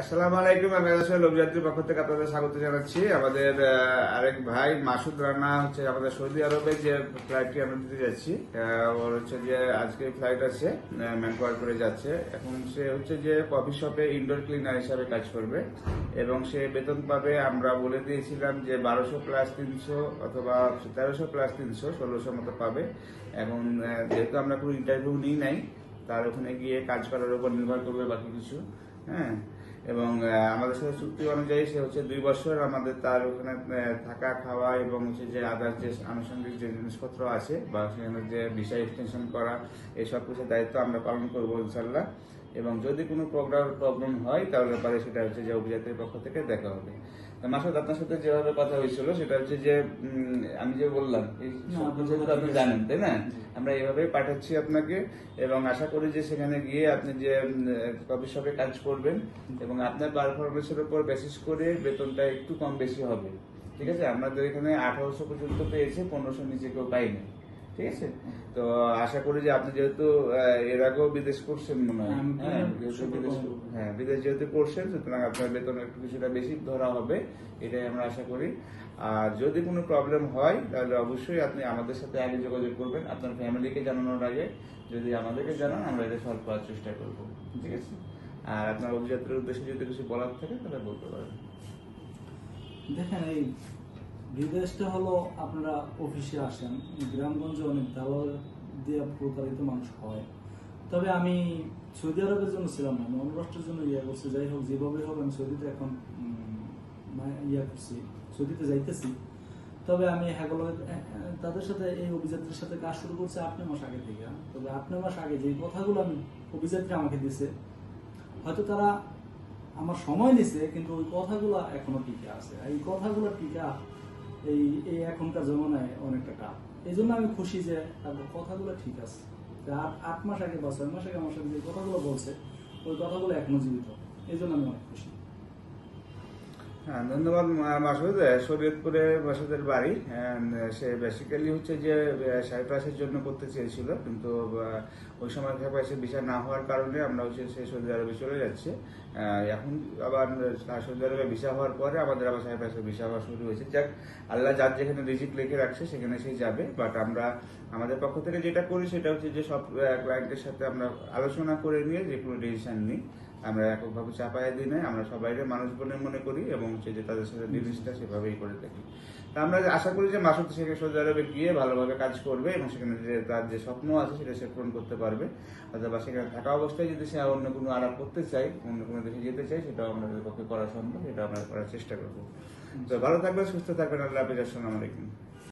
আসসালামু আলাইকুম, আমি আসলে লোকযাত্রীর পক্ষ থেকে আপনাদের স্বাগত জানাচ্ছি। আমাদের আরেক ভাই, মাসুদ রানা হচ্ছে আমাদের সৌদি আরবে যে ফ্লাইটটি আমরা দিতে যাচ্ছি। ওর হচ্ছে যে আজকে ফ্লাইট আছে ম্যানকোয়ার করে যাচ্ছে। এখন সে হচ্ছে যে কফি শপে ইনডোর ক্লিনার হিসাবে কাজ করবে এবং সে বেতন পাবে, আমরা বলে দিয়েছিলাম যে বারোশো প্লাস তিনশো অথবা তেরোশো প্লাস তিনশো, ষোলোশো মতো পাবে। এখন যেহেতু আমরা কোনো ইন্টারভিউ নিই নাই, তার ওখানে গিয়ে কাজ করার উপর নির্ভর করবে বাকি কিছু। হ্যাঁ? এবং আমাদের সাথে চুক্তি অনুযায়ী সে হচ্ছে দুই বছর আমাদের তার ওখানে থাকা, খাওয়া এবং হচ্ছে যে আদার যে আনুষঙ্গিক যে জিনিসপত্র আছে বা সেখানে যে বিষয় এক্সটেনশন করা, এই সব কিছুর দায়িত্ব আমরা পালন করব ইনশাল্লাহ এবং যদি কোনো প্রোগ্রাম প্রবলেম হয় তাহলে পরে সেটা হচ্ছে যে অভিযাত্রীর পক্ষ থেকে দেখা হবে। তো মাসুদ আপনার সাথে যেভাবে কথা হয়েছিল সেটা হচ্ছে যে আমি যে বললাম আপনি জানেন তাই না? আমরা এভাবেই পাঠাচ্ছি আপনাকে এবং আশা করি যে সেখানে গিয়ে আপনি যে কফি শপে কাজ করবেন এবং আপনার পারফরমেন্সের উপর বেসিস করে বেতনটা একটু কম বেশি হবে। ঠিক আছে? আমাদের এখানে আঠারোশো পর্যন্ত পেয়েছে পনেরোশো নিচে কেউ পাইনি ঠিক আছে? তো আশা করি যে আপনি যেহেতু এর আগেও বিদেশ করছেন মনে হয়। হ্যাঁ হ্যাঁ বিদেশ যেহেতু করছেন সুতরাং আপনার বেতন একটু কিছুটা বেশি ধরা হবে এটাই আমরা আশা করি। আর যদি কোনো প্রবলেম হয় তাহলে অবশ্যই আপনি আমাদের সাথে আগে যোগাযোগ করবেন। আপনার ফ্যামিলিকে জানানোর আগে যদি আমাদেরকে জানান আমরা এটা সলভ করার চেষ্টা করব। ঠিক আছে? আর আপনার অভিযাত্রার উদ্দেশ্যে যদি কিছু বলার থাকে তাহলে বলতে পারেন। দেখেন এই বিদেশটা হলো আপনারা অফিসে আসেন, গ্রামগঞ্জে অনেক দালাল দিয়ে প্রতারিত মানুষ হয়। তবে আমি সৌদি আরবের জন্য ছিলাম না আমি অন্য রাষ্ট্রের জন্য ইয়ে করছি। যাই হোক, যেভাবে হোক আমি সৌদিতে এখন ইয়া করছি, সৌদিতে যাইতেছি। তবে আমি হ্যাগলো তাদের সাথে এই অভিযাত্রীর সাথে কাজ শুরু করছে আপনি মাস আগে থেকে। তবে আপনি মাস আগে যে কথাগুলো আমি, অভিযাত্রী আমাকে দিছে, হয়তো তারা আমার সময় নিছে, কিন্তু ওই কথাগুলো এখনও টিকে আছে। এই কথাগুলো টিকা এই এই এখনকার জমানায় অনেকটা টাফ এই জন্য আমি খুশি যে তাদের কথাগুলো ঠিক আছে। আট আট মাস আগে বা ছয় মাস আগে আমার সাথে যে কথাগুলো বলছে, ওই কথাগুলো এখনও জীবিত। এই জন্য আমি অনেক খুশি। হ্যাঁ ধন্যবাদ মাসুদ। শরীয়তপুরে মাসুদের বাড়ি। সে বেসিক্যালি হচ্ছে যে সাইপ্রাসের জন্য করতে চেয়েছিল। কিন্তু ওই সময় সাইপ্রাসের ভিসা না হওয়ার কারণে আমরা হচ্ছে সে সৌদি আরবে চলে যাচ্ছে। এখন আবার সৌদি আরবে ভিসা হওয়ার পরে আমাদের আবার সাইপ্রাসের ভিসা হওয়া শুরু হয়েছে। যাক, আল্লাহ যার যেখানে রিজিক লিখে রাখছে, সেখানে সেই যাবে। বাট আমরা, আমাদের পক্ষ থেকে যেটা করি, সেটা হচ্ছে যে সব ক্লায়েন্টের সাথে আমরা আলোচনা করে নিয়ে যে কোনো ডিসিশন নিই। আমরা এককভাবে চাপাই দিই নাই আমরা সবাই মানুষ বলে মনে করি এবং সে যে তাদের সাথে জিনিসটা সেভাবেই করে থাকি। তা আমরা আশা করি যে মাসুদ সেখানে সৌদি আরবে গিয়ে ভালোভাবে কাজ করবে এবং সেখানে যে তার যে স্বপ্ন আছে সেটা সে পূরণ করতে পারবে। অথবা সেখানে থাকা অবস্থায় যদি সে অন্য কোনো আলাপ করতে চাই অন্য কোনো দেশে যেতে চাই সেটাও আমাদের পক্ষে করা সম্ভব সেটা আমরা করার চেষ্টা করব। তো ভালো থাকবেন সুস্থ থাকবেন আল্লাহ হাফিজ আসসালামু আলাইকুম।